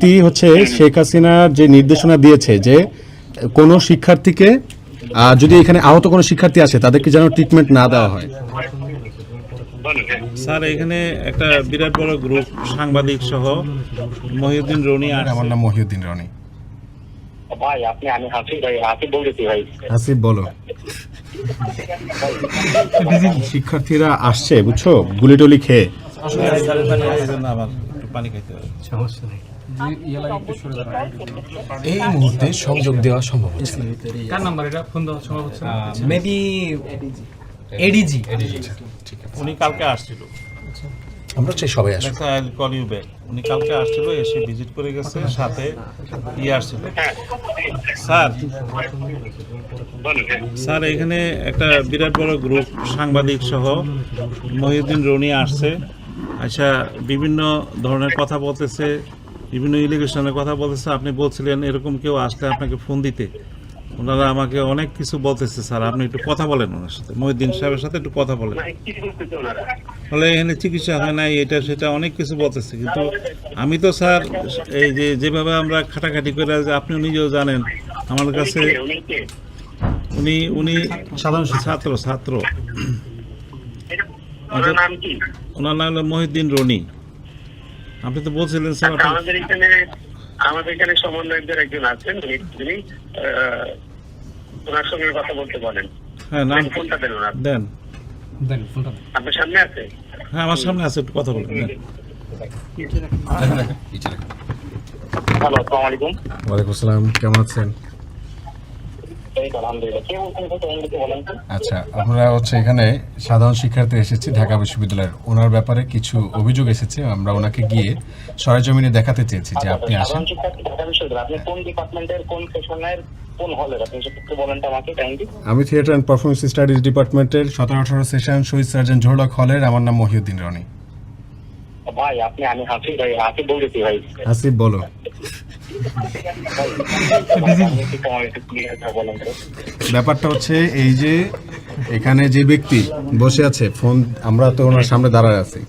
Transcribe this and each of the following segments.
ব্যক্তি হচ্ছে শেখ হাসিনার যে নির্দেশনা দিয়েছে যে কোনো শিক্ষার্থীকে যদি এখানে আহত কোনো শিক্ষার্থী আসে তাদেরকে যেন ট্রিটমেন্ট না দেওয়া হয়। স্যার এখানে একটা বিরাট বড় গ্রুপ সাংবাদিক সহ মহিউদ্দিন রনি আর আমার নাম মহিউদ্দিন রনি। ভাই আপনি আমি হাসি ভাই হাসি বলতেছি ভাই। আসিফ বলো। শিক্ষার্থীরা আসছে বুঝছ? গুলি টুলি খেয়ে আমার একটু পানি খাইতে হবে। এই মুহূর্তে সংযোগ দেওয়া সম্ভব হচ্ছে কার নাম্বার এটা? ফোন দেওয়া সম্ভব হচ্ছে মেবি এডিজি উনি কালকে আসছিল। আমরা চাই সবাই next I call you back উনি কালকে আসছিল এসে ভিজিট করে গেছে সাথে ইয়ে আসছিল। স্যার স্যার এখানে একটা বিরাট বড় গ্রুপ সাংবাদিক সহ মহিউদ্দিন রনি আসছে। আচ্ছা বিভিন্ন ধরনের কথা বলতেছে বিভিন্ন ইলিগেশনের কথা বলতেছে আপনি বলছিলেন এরকম কেউ আসলে আপনাকে ফোন দিতে। ওনারা আমাকে অনেক কিছু বলতেছে স্যার আপনি একটু কথা বলেন ওনার সাথে। মহিউদ্দিন সাহেবের সাথে একটু কথা বলেন। কি ফলে এখানে চিকিৎসা হয় নাই এটা সেটা অনেক কিছু বলতেছে। কিন্তু আমি তো স্যার এই যে যেভাবে আমরা খাটাখাটি করে যে আপনি নিজেও জানেন আমার কাছে উনি উনি সাধারণ ছাত্র ছাত্র। ওনার নাম ওনার নাম হলো মহিউদ্দিন রনি। আপনি তো বলছিলেন স্যার আমাদের এখানে আমাদের এখানে সমন্বয়কদের একজন আছেন তিনি আহ, ওনার সঙ্গে কথা বলতে বলেন। হ্যাঁ নাম ফোনটা দেন ওনার। দেন। দেন ফোনটা আপনার সামনে আছে? হ্যাঁ আমার সামনে আছে একটু কথা বলুন দেন। হ্যালো আসসালামু আলাইকুম। ওয়ালাইকুম আসসালাম কেমন আছেন এই তো আলহামদুলিল্লাহ কে বলছেন তো ইংরেজি বলেন তো আচ্ছা আমরা হচ্ছে এখানে সাধারণ শিক্ষার্থী এসেছি ঢাকা বিশ্ববিদ্যালয়ের। ওনার ব্যাপারে কিছু অভিযোগ এসেছে আমরা ওনাকে গিয়ে সরেজমিনে দেখাতে চেয়েছি যে আপনি আসেন। বিশ্ববিদ্যালয় আপনি কোন ডিপার্টমেন্টের কোন সেশনের কোন হলের? আপনি সেটা একটু বলেন তো আমাকে কাইন্ডলি আমি থিয়েটার অ্যান্ড পারফরমেন্স স্টাডিজ ডিপার্টমেন্টের সতেরো আঠারো সেশন শহীদ সার্জন জোহরলক হলের আমার নাম মহিউদ্দিন রনি। ভাই আপনি আমি হাসি ভাই হাসি বলতেছি ভাই। আসিফ বলো। ব্যাপারটা হচ্ছে এই যে এখানে যে ব্যক্তি বসে আছে, ফোন, আমরা তো ওনার সামনে দাঁড়ায় আছি।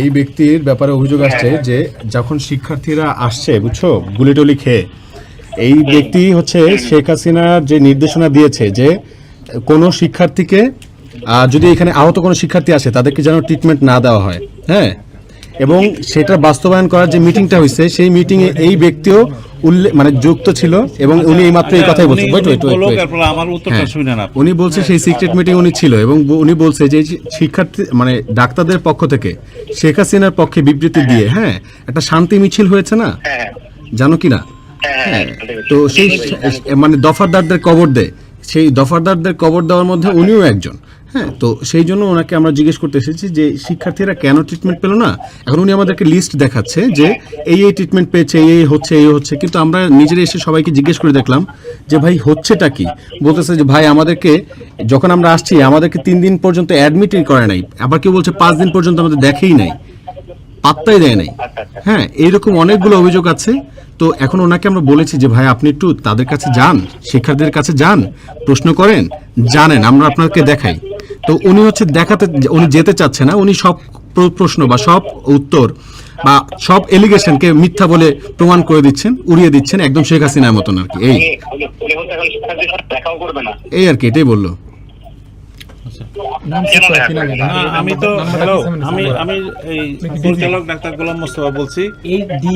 এই ব্যক্তির ব্যাপারে অভিযোগ আসছে যে যখন শিক্ষার্থীরা আসছে, বুঝছ গুলি টুলি খেয়ে, এই ব্যক্তি হচ্ছে শেখ হাসিনার যে নির্দেশনা দিয়েছে যে কোনো শিক্ষার্থীকে যদি এখানে আহত কোনো শিক্ষার্থী আসে, তাদেরকে যেন ট্রিটমেন্ট না দেওয়া হয়। হ্যাঁ? এবং সেটা বাস্তবায়ন করার যে মিটিংটা হয়েছে সেই মিটিংয়ে এই ব্যক্তিও উল্লেখ মানে যুক্ত ছিল এবং উনি এই মাত্র এই কথাই বলছেন। উনি- হ্যাঁ। উনি বলছে সেই সিক্রেট মিটিং উনি ছিল এবং উনি বলছে যে শিক্ষার্থী মানে ডাক্তারদের পক্ষ থেকে শেখ হাসিনার পক্ষে বিবৃতি দিয়ে হ্যাঁ একটা শান্তি মিছিল হয়েছে না? হ্যাঁ জানো কি না? হ্যাঁ হ্যাঁ তো সেই মানে দফারদারদের কবর দেয়। সেই দফারদারদের কবর দেওয়ার মধ্যে উনিও একজন। হ্যাঁ তো সেই জন্য ওনাকে আমরা জিজ্ঞেস করতে এসেছি যে শিক্ষার্থীরা কেন ট্রিটমেন্ট পেল না? এখন উনি আমাদেরকে লিস্ট দেখাচ্ছে যে এই এই ট্রিটমেন্ট পেয়েছে, এই এই হচ্ছে এই হচ্ছে। কিন্তু আমরা নিজেরা এসে সবাইকে জিজ্ঞেস করে দেখলাম যে ভাই, হচ্ছেটা কি? বলতেছে যে ভাই, আমাদেরকে যখন আমরা আসছি, আমাদেরকে তিন দিন পর্যন্ত অ্যাডমিটই করে নাই। আবার কেউ বলছে পাঁচ দিন পর্যন্ত আমাদের দেখেই নাই। পাত্তাই দেয় নাই। হ্যাঁ এইরকম অনেকগুলো অভিযোগ আছে। তো এখন ওনাকে আমরা বলেছি যে ভাই, আপনি একটু তাদের কাছে যান, শিক্ষার্থীদের কাছে যান, প্রশ্ন করেন, জানেন, আমরা আপনাকে দেখাই। তো উনি হচ্ছে দেখাতে উনি যেতে চাচ্ছে না উনি সব প্রশ্ন বা সব উত্তর বা সব এলিগেশনকে মিথ্যা বলে প্রমাণ করে দিচ্ছেন উড়িয়ে দিচ্ছেন একদম শেখ হাসিনার মতন আর কি এই। এই আর কি এটাই বলল। আমি তো হ্যালো আমি আমি এই পরিচালক ডাক্তার গোলাম মোস্তফা বলছি।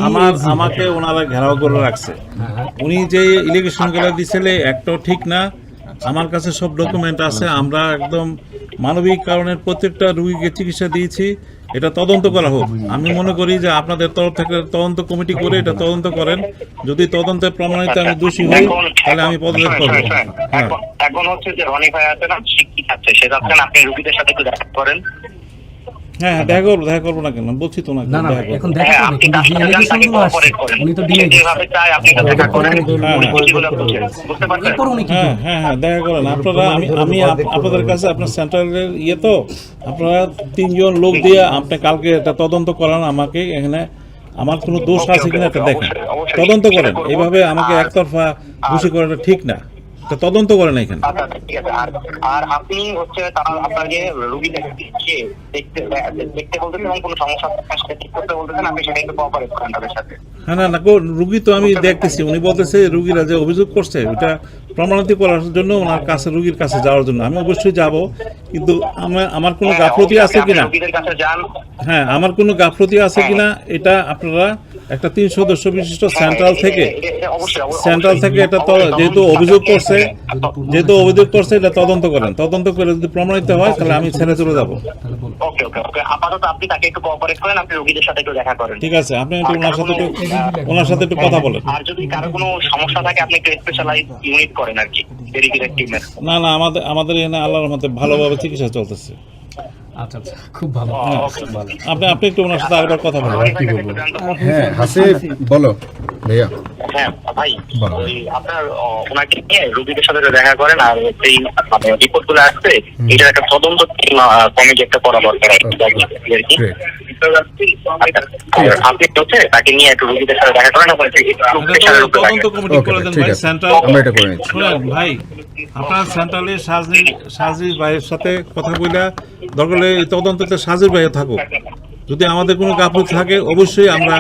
আমার আমাকে ওনারা ঘেরাও করে রাখছে। উনি যে ইলিগেশনগুলো দিছিলে একটাও ঠিক না। আমার কাছে সব ডকুমেন্ট আছে আমরা একদম মানবিক কারণের প্রত্যেকটা রুগীকে চিকিৎসা দিয়েছি এটা তদন্ত করা হোক। আমি মনে করি যে আপনাদের তরফ থেকে তদন্ত কমিটি করে এটা তদন্ত করেন। যদি তদন্তে প্রমাণিত আমি দোষী হই তাহলে আমি পদত্যাগ করব। হ্যাঁ। এখন- হচ্ছে যে রনি ভাই আছে না শিক্ষিত আছে সে যাচ্ছেন আপনি রুগীদের সাথে একটু দেখা করেন। হ্যাঁ হ্যাঁ, দেখা করব দেখা করব না কেন? বলছি তো না না না এখন দেখা হ্যাঁ, কিন্তু যে এলিগেশনগুলো আসছে উনি তো ডিলে যেভাবে চায় আপনি দেখা করেন হ্যাঁ। উনি যেগুলো বলছেন, বুঝতে পারছেন? এরপর উনি কি হ্যাঁ হ্যাঁ হ্যাঁ দেখা করেন। আপনারা আমি আমি আপনাদের কাছে আপনার সেন্ট্রালের ইয়ে তো আপনারা তিনজন লোক দিয়ে আপনি কালকে এটা তদন্ত করান আমাকে এখানে আমার কোনো দোষ আছে কিনা দেখেন। তদন্ত করেন। এইভাবে আমাকে একতরফা দোষী করাটা ঠিক না। তা তদন্ত করেন এখানে আচ্ছা আচ্ছা, ঠিক আছে। আর আর আপনি হচ্ছে তারা আপনাকে রুগী দেখতে দেখতে দেখতে বলতেছেন এবং কোনো সমস্যা সেটা ঠিক করতে বলতেছেন আপনি সেটা একটু কোঅপারেট করেন তাদের সাথে। হ্যাঁ না না রুগী তো আমি দেখতেছি। উনি বলতেছে রুগীরা যে অভিযোগ করছে ওটা প্রমাণিত করার জন্য ওনার কাছে রুগীর কাছে যাওয়ার জন্য। আমি অবশ্যই যাব কিন্তু আমার আমার কোনো গাফলতি আছে কিনা? হ্যাঁ আমার কোনো গাফলতি আছে কিনা এটা আপনারা একটা তিন সদস্য বিশিষ্ট সেন্ট্রাল থেকে সেন্ট্রাল থেকে এটা যেহেতু অভিযোগ করছে যেহেতু অভিযোগ করছে এটা তদন্ত করেন। তদন্ত করে যদি প্রমাণিত হয় তাহলে আমি ছেড়ে চলে যাব। ওকে ওকে ওকে। আপাতত আপনি তাকে একটু কোঅপারেট করেন আপনি রুগীদের সাথে একটু দেখা করেন। ঠিক আছে আপনি একটু ওনার সাথে একটু ওনার সাথে একটু কথা বলেন। আর যদি কারও কোনো সমস্যা থাকে আপনি একটু স্পেশালাইজ ইউনিট করেন আর কি না না আমাদের আমাদের এখানে আল্লাহর মতে ভালোভাবে চিকিৎসা চলতেছে। আচ্ছা আচ্ছা খুব ভালো। আপনি আপনি একটু ওনার সাথে আরেকবার কথা বলেন। কি বলব হ্যাঁ হাসিব বলো। ভাইয়া। হ্যাঁ ভাই ওই আপনার ওনাকে নিয়ে রুগীদের সাথে দেখা করেন আর সেই মানে রিপোর্টগুলো আসছে এটার একটা তদন্ত কমিটি একটা করা দরকার আর কি, আপনি হচ্ছে তাকে নিয়ে একটু রুগীদের সাথে দেখা করেন তদন্ত কমিটি করে দেন ভাই। সেন্ট্রাল আমরা এটা করে ভাই আপনার সেন্ট্রালে সাজনি সাজির ভাইয়ের সাথে কথা বলে দরকার এই তদন্ততে সাজির ভাইও থাকুক। যদি আমাদের কোনো গাফল থাকে, অবশ্যই আমরা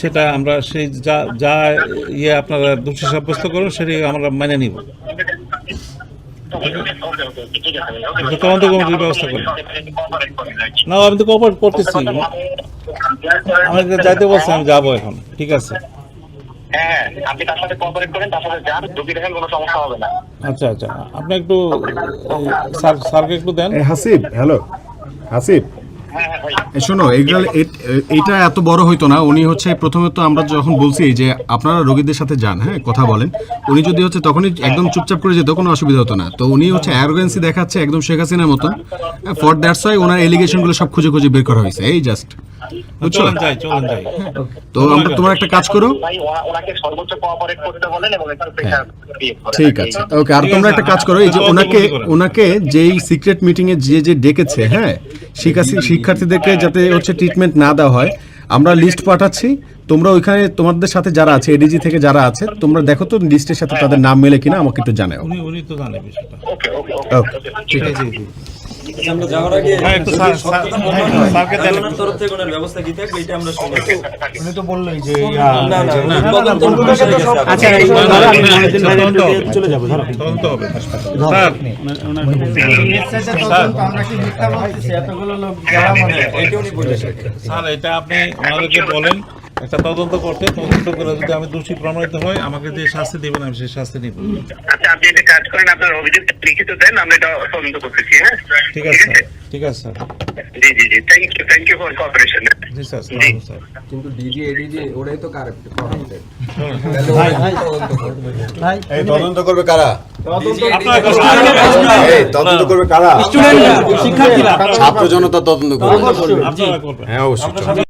সেটা আমরা সেই যা যা ইয়ে আপনারা দোষী সাব্যস্ত করুন সেটাই আমরা মেনে নিব। তদন্ত কমিটির ব্যবস্থা করুন। না, আমি তো কপার করতেছি। আমাকে যাইতে বলছে আমি যাব এখন। ঠিক আছে। হ্যাঁ আপনি তার সাথে কোঅপারেট করেন তার সাথে যান রুগী দেখেন কোনো সমস্যা হবে না। আচ্ছা আচ্ছা আপনি একটু স্যার স্যারকে একটু দেন। হাসিব হ্যালো হাসিব। হ্যাঁ হ্যাঁ শোনো এগুলো এ- এত বড় হইতো না উনি হচ্ছে প্রথমে তো আমরা যখন বলছি যে আপনারা রোগীদের সাথে যান হ্যাঁ কথা বলেন উনি যদি হচ্ছে তখনই একদম চুপচাপ করে যেত কোনো অসুবিধা হতো না। তো উনি হচ্ছে অ্যারোগেন্সি দেখাচ্ছে একদম শেখ হাসিনার মতন। ফর দ্যাটস ওয়াই ওনার এলিগেশনগুলো সব খুঁজে খুঁজে বের করা হয়েছে এই জাস্ট চলেন যাই চলেন যাই। তো আমরা তোমার একটা কাজ করো। ওনাকে সর্বোচ্চ কোঅপারেট করতে বলেন এবং করেন ঠিক আছে। ওকে আর তোমরা একটা কাজ করো এই যে ওনাকে। ওনাকে যেই সিক্রেট মিটিং এ যে যে ডেকেছে হ্যাঁ শিক্ষার্থী শিক্ষার্থীদেরকে যাতে হচ্ছে ট্রিটমেন্ট না দেওয়া হয় আমরা লিস্ট পাঠাচ্ছি। তোমরা ওইখানে তোমাদের সাথে যারা আছে এডিজি থেকে যারা আছে তোমরা দেখো তো লিস্টের সাথে তাদের নাম মেলে কিনা আমাকে একটু জানাও। উনি উনি তো জানে বিষয়টা। ওকে ওকে ওকে ঠিক আছে। যাওয়ার আগে হ্যাঁ একটু স্যার স্যার- স্যারকে দেন। তরফ থেকে ওনার ব্যবস্থা কি থাকবে এটা আমরা উনি তো বললোই যে না না। আচ্ছা। চলে যাব ধরো। তদন্ত হবে স্যার এটা আপনি ওনাদেরকে বলেন একটা তদন্ত করতে তদন্ত করে যদি আমি দোষী প্রমাণিত হয় আমাকে যে শাস্তি দিবেন আমি সেই শাস্তি নিব। আচ্ছা আপনি একটা কাজ করেন আপনার অভিযোগ লিখিত দেন আমরা এটা তদন্ত করতেছি হ্যাঁ? ঠিক আছে স্যার। ঠিক আছে স্যার। জি জি জি thank you thank you for cooperation G sir sir কিন্তু ডিজি এডিজি ওরাই তো কারেক্ট এই তদন্ত করবে কারা? এই তদন্ত করবে কারা? শিক্ষার্থীরা। ছাত্র জনতা তদন্ত করবে। হ্যাঁ অবশ্যই।